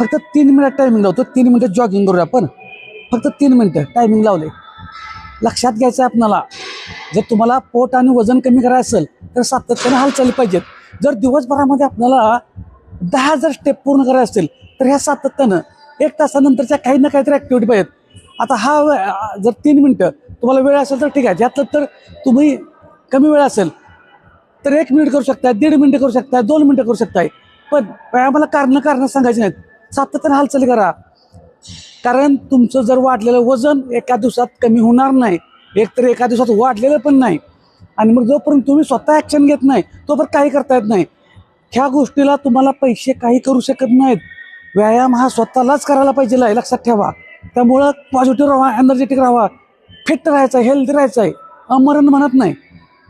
फक्त तीन minute timing लावतो. तीन मिनटं जॉगिंग करूया आपण. फक्त तीन मिनटं टायमिंग लावले. लक्षात घ्यायचं आहे आपणाला. जर तुम्हाला पोट आणि वजन कमी करायचं असेल तर सातत्याने हालचाली पाहिजेत. जर दिवसभरामध्ये आपल्याला दहा हजार स्टेप पूर्ण करायचे असतील तर ह्या सातत्यानं एक तासानंतरच्या काही ना काहीतरी ॲक्टिव्हिटी पाहिजेत. आता हा जर तीन मिनटं तुम्हाला वेळ असेल तर ठीक आहे. यातलं तर तुम्ही कमी वेळ असेल तर एक मिनिट करू शकताय दीड मिनिटं करू शकताय दोन मिनटं करू शकताय. पण व्यायामाला कारणं कारणं सांगायची नाहीत सातत्याने हालचाली करा. कारण तुमचं जर वाढलेलं वजन एका दिवसात कमी होणार नाही एक तर एका दिवसात वाढलेलं पण नाही. आणि मग जोपर्यंत तुम्ही स्वतः ॲक्शन घेत नाही तोपर्यंत काही करता येत नाही. ह्या गोष्टीला तुम्हाला पैसे काही करू शकत नाहीत. व्यायाम हा स्वतःलाच करायला पाहिजे आहे लक्षात ठेवा. त्यामुळं पॉझिटिव्ह राहा एनर्जेटिक राहा. फिट राहायचं आहे हेल्दी राहायचं आहे. अमरण म्हणत नाही.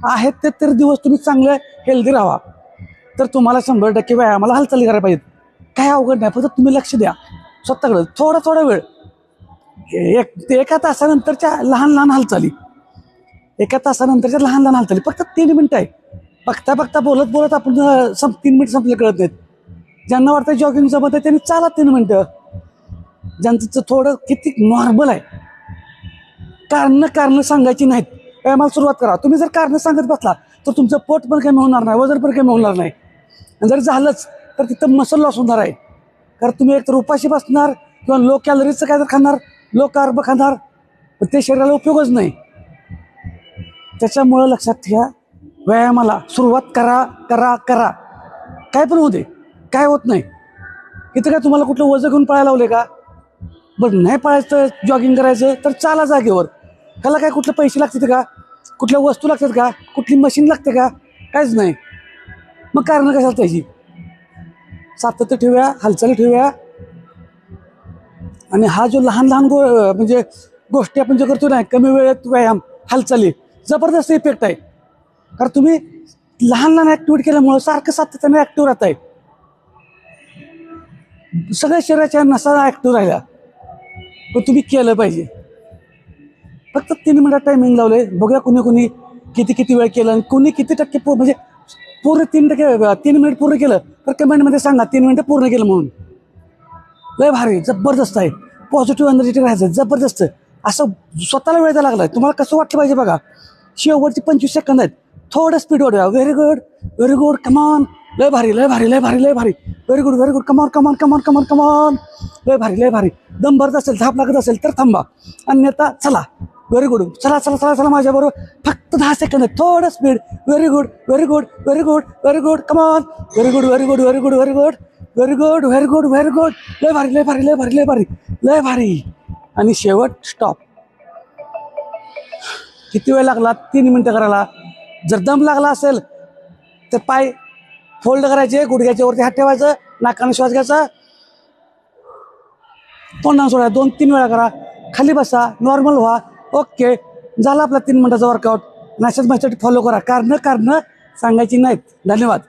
आहेत ते तर दिवस तुम्ही चांगले हेल्दी राहा. तर तुम्हाला शंभर टक्के व्यायामाला हालचाली करायला पाहिजेत. काय अवघड नाही फक्त तुम्ही लक्ष द्या. स्वतःकडे थोडा थोडा वेळ. एक ते एका तासानंतरच्या लहान लहान हालचाली. एका तासानंतरच्या लहान लहान हालचाली. फक्त तीन मिनटं आहे. बघता बघता बोलत बोलत आपण संप तीन मिनटं संपले कळत नाहीत. ज्यांना वाटतं जॉगिंग जमत आहे त्यांनी चाला तीन मिनटं. ज्यांचं थोडं किती नॉर्मल आहे. कारणं कारणं सांगायची नाहीत. व्यायामाला सुरुवात करा. तुम्ही जर कारणं सांगत बसला तर तुमचं पोट पण कमी होणार नाही वजन पण कमी होणार नाही. आणि जर झालंच तर तिथं मसल लॉस होणार आहे. कारण तुम्ही एकतर उपाशी बसणार किंवा लो कॅलरीचं काय तर खाणार लो कार्ब खाणार पण ते शरीराला उपयोगच नाही. त्याच्यामुळं लक्षात ठेवा व्यायामाला सुरुवात करा करा करा. काय पण होऊ दे काय होत नाही. इथं काय तुम्हाला कुठलं वजन घेऊन पळायला लावले का? बरं नाही पळायचं जॉगिंग करायचं तर चाला जागेवर. त्याला काय कुठले पैसे लागतात का? कुठल्या वस्तू लागतात का? कुठली मशीन लागते का? काहीच नाही. मग कारणं कशाला त्याची? सातत्य ठेवूया हालचाली ठेवूया. आणि हा जो लहान लहान गो म्हणजे गोष्टी आपण जे करतो ना कमी वेळेत व्यायाम हालचाली जबरदस्त इफेक्ट आहे. कारण तुम्ही लहान लहान ॲक्टिव्हिटी केल्यामुळं सारखं सातत्याने ॲक्टिव्ह राहत आहे. सगळ्या शरीराच्या नसा ॲक्टिव्ह राहिल्या. पण तुम्ही केलं पाहिजे. फक्त तीन मिनिटात टायमिंग लावले बघूया कुणी कुणी किती किती वेळ केलं आणि कुणी किती टक्के म्हणजे पूर्ण तीन टक्के तीन मिनिट पूर्ण केलं तर कमेंटमध्ये सांगा तीन मिनिटं पूर्ण केलं म्हणून. लय भारी जबरदस्त आहे. पॉझिटिव्ह एनर्जेटिक राहायचं जबरदस्त. असं स्वतःला वेळ द्यायला लागलाय. तुम्हाला कसं वाटलं पाहिजे बघा. शेवटची पंचवीस सेकंद आहेत. थोडं स्पीड वाढवा very good very good come on लय भारी लय भारी लय भारी लय भारी. Very good very good come on come on come on come on come on लय भारी लय भारी. दम भरत असेल झाप लागत असेल तर थांबा. अन्यथा चला. व्हेरी गुड चला चला चला चला माझ्याबरोबर फक्त दहा सेकंद आहे थोडं speed very good very good very good very good come on very good very good very good very good very good very good very good लय भारी लय भारी लय भारी लय भारी. लय भारी. आणि शेवट स्टॉप किती वेळ लागला? तीन मिनटं करायला. जर दम लागला असेल तर पाय फोल्ड करायचे गुडघ्याच्या वरती हात ठेवायचं नाकाने श्वास घ्यायचा. तोंडाने सोडा. दोन तीन वेळा करा. खाली बसा. नॉर्मल व्हा. ओके. झाला आपला तीन मिनटाचा वर्कआउट मॅसेज मॅसेज फॉलो करा. कारणं कारणं सांगायची नाहीत. धन्यवाद.